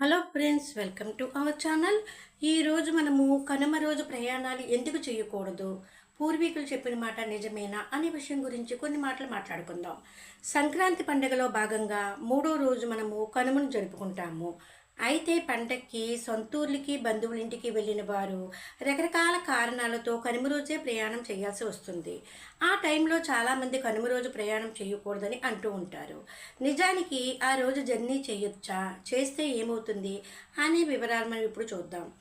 Hello friends welcome to our channel. ఈరోజు మనము కనుమ రోజు ప్రయాణాలు ఎందుకు చేయకూడదు? పూర్వీకులు చెప్పిన మాట నిజమేనా అనే విషయం గురించి కొన్ని మాటలు మాట్లాడుకుందాం. సంక్రాంతి పండుగలో భాగంగా మూడో రోజు మనము కనుమను జరుపుకుంటాము. అయితే పండక్కి సొంతూర్లకి బంధువులింటికి వెళ్ళిన వారు రకరకాల కారణాలతో కనుమ రోజే ప్రయాణం చేయాల్సి వస్తుంది. ఆ టైంలో చాలామంది కనుమ రోజు ప్రయాణం చేయకూడదని అంటూ ఉంటారు. నిజానికి ఆ రోజు జర్నీ చేయొచ్చా? చేస్తే ఏమవుతుంది? అనే వివరాలు మనం ఇప్పుడు చూద్దాం.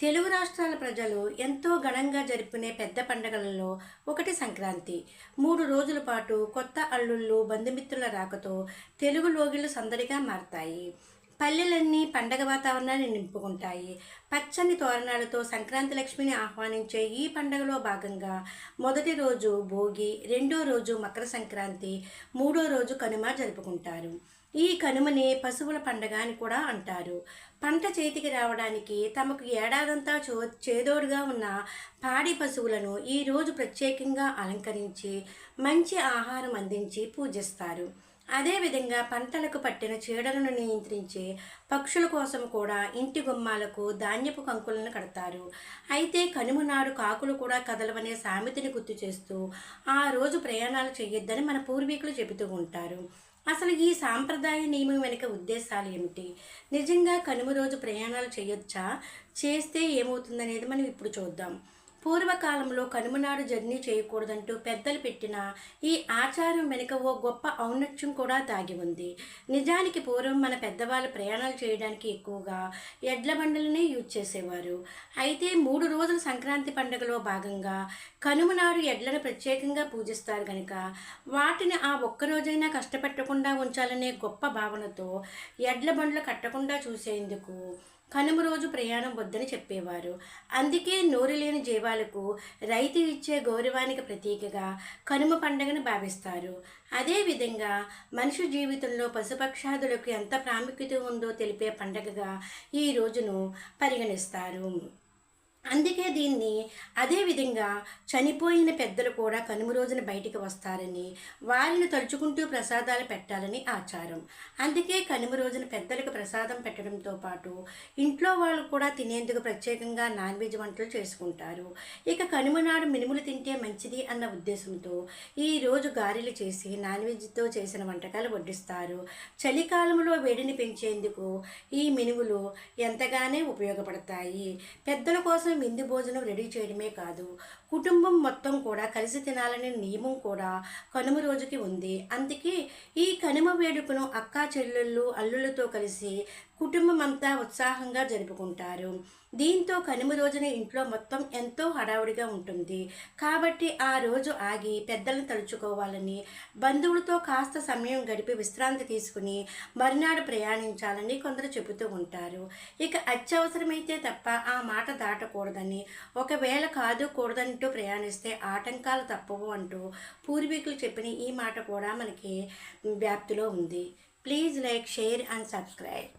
తెలుగు రాష్ట్రాల ప్రజలు ఎంతో ఘనంగా జరుపుకునే పెద్ద పండగలలో ఒకటి సంక్రాంతి. మూడు రోజుల పాటు కొత్త అల్లుళ్ళు బంధుమిత్రుల రాకతో తెలుగు లోగిళ్ళు సందడిగా మారతాయి. పల్లెలన్నీ పండగ వాతావరణాన్ని నింపుకుంటాయి. పచ్చని తోరణాలతో సంక్రాంతి లక్ష్మిని ఆహ్వానించే ఈ పండగలో భాగంగా మొదటి రోజు భోగి రెండో రోజు మకర సంక్రాంతి మూడో రోజు కనుమ జరుపుకుంటారు. ఈ కనుమని పశువుల పండగ అని కూడా అంటారు. పంట చేతికి రావడానికి తమకు ఏడాదంతా చో చేదోడుగా ఉన్న పాడి పశువులను ఈరోజు ప్రత్యేకంగా అలంకరించి మంచి ఆహారం అందించి పూజిస్తారు. అదేవిధంగా పంటలకు పట్టిన చీడలను నియంత్రించే పక్షుల కోసం కూడా ఇంటి గుమ్మాలకు ధాన్యపు కంకులను కడతారు. అయితే కనుమ నాడు కాకులు కూడా కదలవనే సామెతని గుర్తు చేస్తూ ఆ రోజు ప్రయాణాలు చేయొద్దని మన పూర్వీకులు చెబుతూ ఉంటారు. అసలు ఈ సాంప్రదాయ నియమం వెనుక ఉద్దేశాలు ఏమిటి? నిజంగా కనుమ రోజు ప్రయాణాలు చేయొచ్చా? చేస్తే ఏమవుతుందనేది మనం ఇప్పుడు చూద్దాం. పూర్వకాలంలో కనుమనాడు జర్నీ చేయకూడదంటూ పెద్దలు పెట్టిన ఈ ఆచారం వెనుక ఓ గొప్ప ఔన్నత్యం కూడా దాగి ఉంది. నిజానికి పూర్వం మన పెద్దవాళ్ళు ప్రయాణాలు చేయడానికి ఎక్కువగా ఎడ్ల బండలనే యూజ్ చేసేవారు. అయితే మూడు రోజుల సంక్రాంతి పండుగలో భాగంగా కనుమనాడు ఎడ్లను ప్రత్యేకంగా పూజిస్తారు కనుక వాటిని ఆ ఒక్కరోజైనా కష్టపెట్టకుండా ఉంచాలనే గొప్ప భావనతో ఎడ్ల బండ్లు కట్టకుండా చూసేందుకు కనుమ రోజు ప్రయాణం వద్దని చెప్పేవారు. అందుకే నోరు లేని జీవాలకు రైతు ఇచ్చే గౌరవానికి ప్రతీకగా కనుమ పండుగను భావిస్తారు. అదేవిధంగా మనిషి జీవితంలో పశుపక్షాదులకు ఎంత ప్రాముఖ్యత ఉందో తెలిపే పండగగా ఈ రోజును పరిగణిస్తారు. అందుకే దీన్ని అదేవిధంగా చనిపోయిన పెద్దలు కూడా కనుమ రోజున బయటికి వస్తారని వారిని తలుచుకుంటూ ప్రసాదాలు పెట్టాలని ఆచారం. అందుకే కనుమ రోజున పెద్దలకు ప్రసాదం పెట్టడంతో పాటు ఇంట్లో వాళ్ళు కూడా తినేందుకు ప్రత్యేకంగా నాన్ వెజ్ వంటలు చేసుకుంటారు. ఇక కనుమ నాడు మినుములు తింటే మంచిది అన్న ఉద్దేశంతో ఈ రోజు గారెలు చేసి నాన్ వెజ్తో చేసిన వంటకాలు వడ్డిస్తారు. చలికాలంలో వేడిని పెంచేందుకు ఈ మినుములు ఎంతగానే ఉపయోగపడతాయి. పెద్దల కోసం విందు భోజనం రెడీ చేయడమే కాదు. కుటుంబం మొత్తం కూడా కలిసి తినాలనే నియమం కూడా కనుమ రోజుకి ఉంది. అందుకే ఈ కనుమ వేడుకను అక్కా చెల్లెళ్ళు అల్లులతో కలిసి కుటుంబం అంతా ఉత్సాహంగా జరుపుకుంటారు. దీంతో కనుమ రోజున ఇంట్లో మొత్తం ఎంతో హడావుడిగా ఉంటుంది. కాబట్టి ఆ రోజు ఆగి పెద్దలను తలుచుకోవాలని బంధువులతో కాస్త సమయం గడిపి విశ్రాంతి తీసుకుని మరునాడు ప్రయాణించాలని కొందరు చెబుతూ ఉంటారు. ఇక అత్యవసరమైతే తప్ప ఆ మాట కూడదని ఒకవేళ కాదు కూడదంటూ ప్రయాణిస్తే ఆటంకాలు తప్పవు అంటూ పూర్వీకులు చెప్పిన ఈ మాట కూడా మనకి వ్యాప్తిలో ఉంది. Please like share and subscribe.